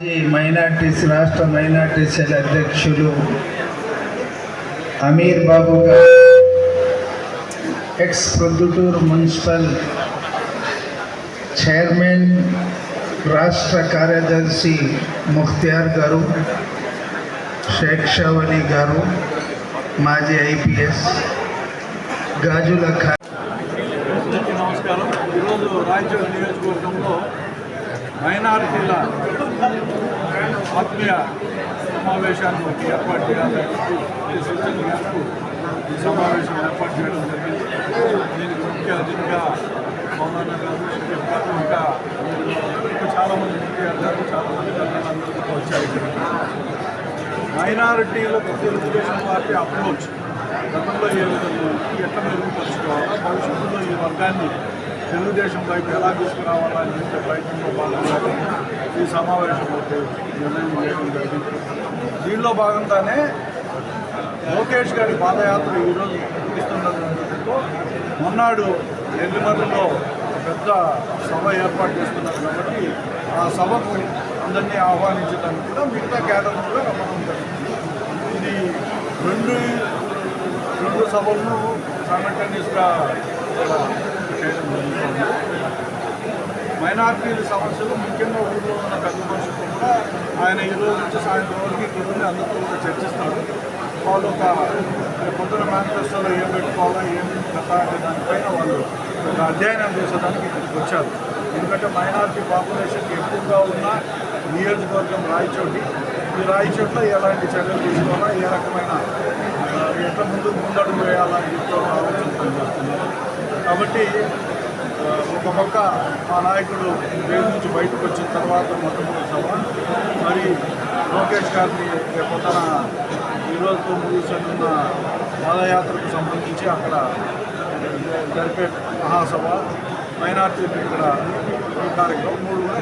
ఈ మైనార్టీస్ రాష్ట్ర minority cell అధ్యక్షులు అమీర్ బాబు గారు ఎక్స్ ప్రొద్దుటూరు మున్సిపల్ చైర్మన్ రాష్ట్ర కార్యదర్శి ముఖ్తియార్ గారు షేక్ షావలి గారు మాజీ ఐపీఎస్ గాజుల ఖా అందరికీ నమస్కారం ఈరోజు రాయచూరు నియోజకవర్గంలో మైనారిటీల ఆత్మీయ సమావేశాన్ని ఒకటి ఏర్పాటు చేయాలని సూచన మేరకు ఈ సమావేశం ఏర్పాటు చేయడం జరిగింది దీనికి ముఖ్య అతిథిగా మౌలానా గారు షరీఫ్ గారు ఇంకా ఇంకా చాలామంది ముఖ్య గారు చాలామంది అందరూ కూడా వచ్చారు ఇక్కడికి. మైనారిటీలకు తెలుగుదేశం పార్టీ అప్రోచ్ గతంలో ఏ విధంగా ఎట్లా మెరుగుపరుచుకోవాలా భవిష్యత్తులో ఈ వర్గాన్ని తెలుగుదేశం వైపు ఎలా తీసుకురావాలా అని చెప్పే ప్రయత్నంలో భాగంగా ఈ సమావేశం నిర్ణయం చేయడం జరిగింది. దీనిలో భాగంగానే లోకేష్ గారి పాదయాత్ర ఈరోజు ముగిస్తున్నందుకు మొన్నాడు ఎల్లిమర్రులో పెద్ద సభ ఏర్పాటు చేస్తున్నారు కాబట్టి ఆ సభకు అందరినీ ఆహ్వానించడానికి కూడా మిగతా క్యాడర్ కూడా రమ్మడం ఇది రెండు రెండు సభలను సైమల్టేనియస్గా చేయడం జరుగుతుంది మైనార్టీల సమస్యలు ముఖ్యంగా ఊళ్ళో ఉన్న పెద్ద మనుషులు కూడా ఆయన ఈ రోజు నుంచి సాయంత్రం వరకు ఇక్కడ అందరితో కూడా చర్చిస్తారు. వాళ్ళు ఒక పొద్దున మేనిఫెస్టోలో ఏం పెట్టుకోవాలా ఏం కథ అనే దానిపైన వాళ్ళు ఒక అధ్యయనం చేసేదానికి ఇక్కడికి వచ్చారు. ఎందుకంటే మైనార్టీ పాపులేషన్ ఎక్కువగా ఉన్న నియోజకవర్గం రాయచోటి ఈ రాయచోట్ల ఎలాంటి చర్యలు తీసుకోవాలా ఏ రకమైన ఎట్లా ముందు ముందడుగు వేయాలని చెప్పి కాబట్టి ఒక పక్క మా నాయకుడు జైలు నుంచి బయటకు వచ్చిన తర్వాత మొట్టమొదటి సభ. మరి లోకేష్ గారిని రేపొద్దున ఈరోజుతో ముగిస్తున్న పాదయాత్రకు సంబంధించి అక్కడ జరిపే మహాసభ. మైనార్టీలు ఇక్కడ ఈ కార్యక్రమం మూడు కూడా